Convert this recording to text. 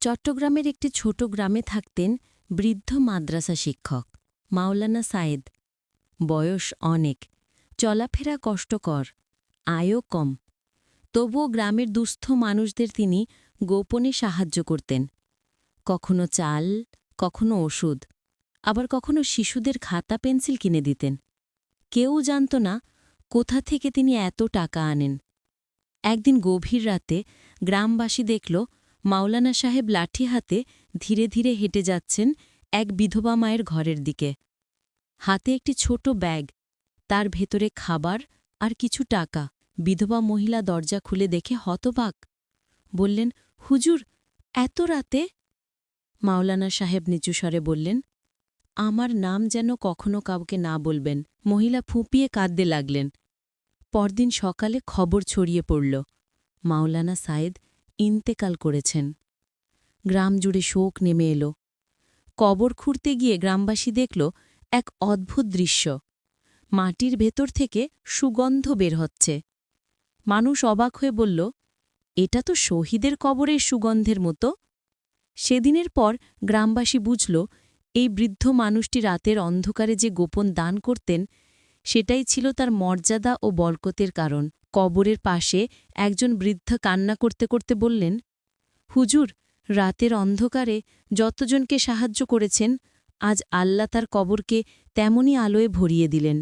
চট্টগ্রামের একটি ছোট গ্রামে থাকতেন বৃদ্ধ মাদ্রাসা শিক্ষক, মাওলানা সায়েদ। বয়স অনেক, চলাফেরা কষ্টকর, আয়ও কম। তবুও গ্রামের দুস্থ মানুষদের তিনি গোপনে সাহায্য করতেন। কখনো চাল, কখনো ওষুধ, আবার কখনো শিশুদের খাতা পেন্সিল কিনে দিতেন। কেউ জানত না কোথা থেকে তিনি এত টাকা আনেন। একদিন গভীর রাতে গ্রামবাসী দেখল মাওলানা সাহেব লাঠি হাতে ধীরে ধীরে হেঁটে যাচ্ছেন এক বিধবা মায়ের ঘরের দিকে। হাতে একটি ছোট ব্যাগ, তার ভেতরে খাবার আর কিছু টাকা। বিধবা মহিলা দরজা খুলে দেখে হতবাক। বললেন, হুজুর, এত রাতে? মাওলানা সাহেব নিচু স্বরে বললেন, আমার নাম যেন কখনো কাউকে না বলবেন। মহিলা ফুঁপিয়ে কাঁদতে লাগলেন। পরদিন সকালে খবর ছড়িয়ে পড়ল। মাওলানা সায়েদ ইন্তেকাল করেছেন। গ্রাম জুড়ে শোক নেমে এলো। কবর খুঁড়তে গিয়ে গ্রামবাসী দেখল এক অদ্ভুত দৃশ্য। মাটির ভেতর থেকে সুগন্ধ বের হচ্ছে। মানুষ অবাক হয়ে বলল, এটা তো শহীদের কবরের সুগন্ধের মতো। সেদিনের পর গ্রামবাসী বুঝল, এই বৃদ্ধ মানুষটি রাতের অন্ধকারে যে গোপন দান করতেন সেটাই ছিল তার মর্যাদা ও বরকতের কারণ। কবরের পাশে একজন বৃদ্ধ কান্না করতে করতে বললেন, হুজুর, রাতের অন্ধকারে যতজনকে সাহায্য করেছেন, আজ আল্লাহ তার কবরকে তেমনই আলোয় ভরিয়ে দিলেন।